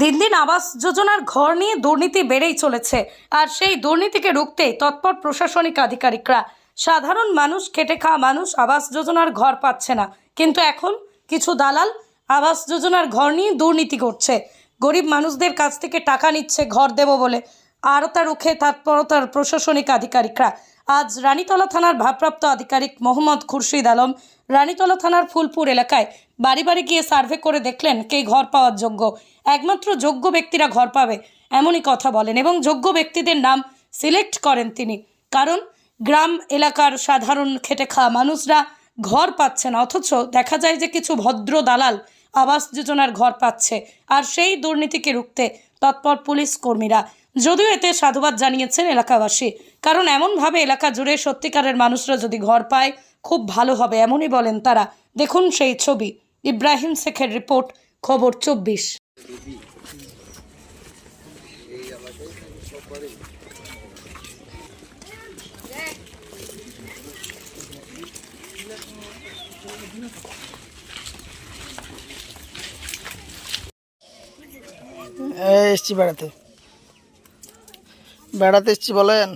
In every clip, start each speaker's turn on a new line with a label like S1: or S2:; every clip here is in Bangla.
S1: দিন দিন আবাস যোজনার ঘর নিয়ে দুর্নীতি বেড়েই চলেছে। আর সেই দুর্নীতিকে রুখতে তৎপর প্রশাসনিক আধিকারিকরা। সাধারণ মানুষ, খেটে খাওয়া মানুষ আবাস যোজনার ঘর পাচ্ছে না। কিন্তু এখন কিছু দালাল আবাস যোজনার ঘর নিয়ে দুর্নীতি করছে। গরিব মানুষদের কাছ থেকে টাকা নিচ্ছে, ঘর দেব বলে। আরতা রুখে তৎপরতার প্রশাসনিক আধিকারিকরা। আজ রানীতলা থানার ভারপ্রাপ্ত আধিকারিক মোহাম্মদ খুরশিদ আলম রানীতলা থানার ফুলপুর এলাকায় বাড়ি বাড়ি গিয়ে সার্ভে করে দেখলেন কে ঘর পাওয়ার যোগ্য। একমাত্র যোগ্য ব্যক্তিরা ঘর পাবে, এমনই কথা বলেন এবং যোগ্য ব্যক্তিদের নাম সিলেক্ট করেন তিনি। কারণ গ্রাম এলাকার সাধারণ খেটে খাওয়া মানুষরা ঘর পাচ্ছে না, অথচ দেখা যায় যে কিছু ভদ্র দালাল আবাস যোজনার ঘর পাচ্ছে, আর সেই দুর্নীতিকে রুখতে তৎপর পুলিশ কর্মীরা। যদিও এতে সাধুবাদ জানিয়েছেন এলাকাবাসী, কারণ এমনভাবে এলাকা জুড়ে সত্যিকারের মানুষরা যদি ঘর পায়, খুব ভালো হবে, এমনই বলেন তারা। দেখুন সেই ছবি। ইব্রাহিম শেখের রিপোর্ট, খবর চব্বিশ।
S2: এই এসছি বেড়াতে। বেড়াতে এসছি বলেন?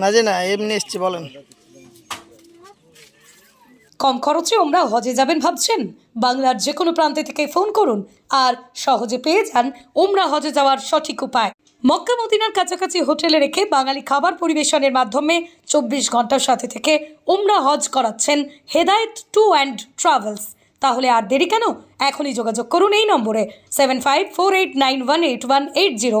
S2: না যে না এমনি এসছি, বলেন।
S1: কম খরচে ওমরা হজে যাবেন ভাবছেন? বাংলার যে কোনো প্রান্তে থেকে ফোন করুন আর সহজে পেয়ে যান ওমরা হজে যাওয়ার সঠিক উপায়। মক্কা মদিনার কাছাকাছি হোটেলে রেখে বাঙালি খাবার পরিবেশনের মাধ্যমে চব্বিশ ঘণ্টার সাথে থেকে ওমরা হজ করাচ্ছেন হেদায়েত টু অ্যান্ড ট্রাভেলস। তাহলে আর দেরি কেন? এখনই যোগাযোগ করুন এই নম্বরে seven five four eight nine one eight one eight zero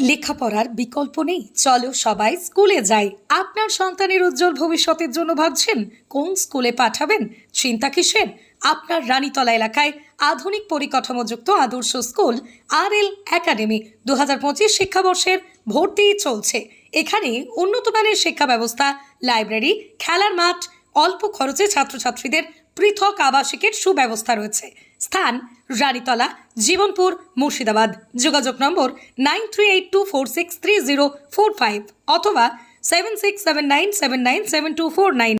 S1: লেখাপড়ার বিকল্প নেই। চলো সবাই স্কুলে যাই। আপনার সন্তানের উজ্জ্বল ভবিষ্যতের জন্য ভাবছেন, কোন স্কুলে পাঠাবেন? চিন্তা কিসের? আপনার রানীতলা এলাকায় আধুনিক পরিকাঠামোযুক্ত আদর্শ স্কুল আর এল একাডেমি দু হাজার পঁচিশ শিক্ষাবর্ষের ভর্তি চলছে। এখানে উন্নত মানের শিক্ষা ব্যবস্থা, লাইব্রেরি, খেলার মাঠ, অল্প খরচে ছাত্রছাত্রীদের পৃথক আবাসিকের সুব্যবস্থা রয়েছে। স্থান রানীতলা, জীবনপুর, মুর্শিদাবাদ। যোগাযোগ নম্বর nine three eight two four six three zero four five অথবা seven six seven nine seven nine seven two four nine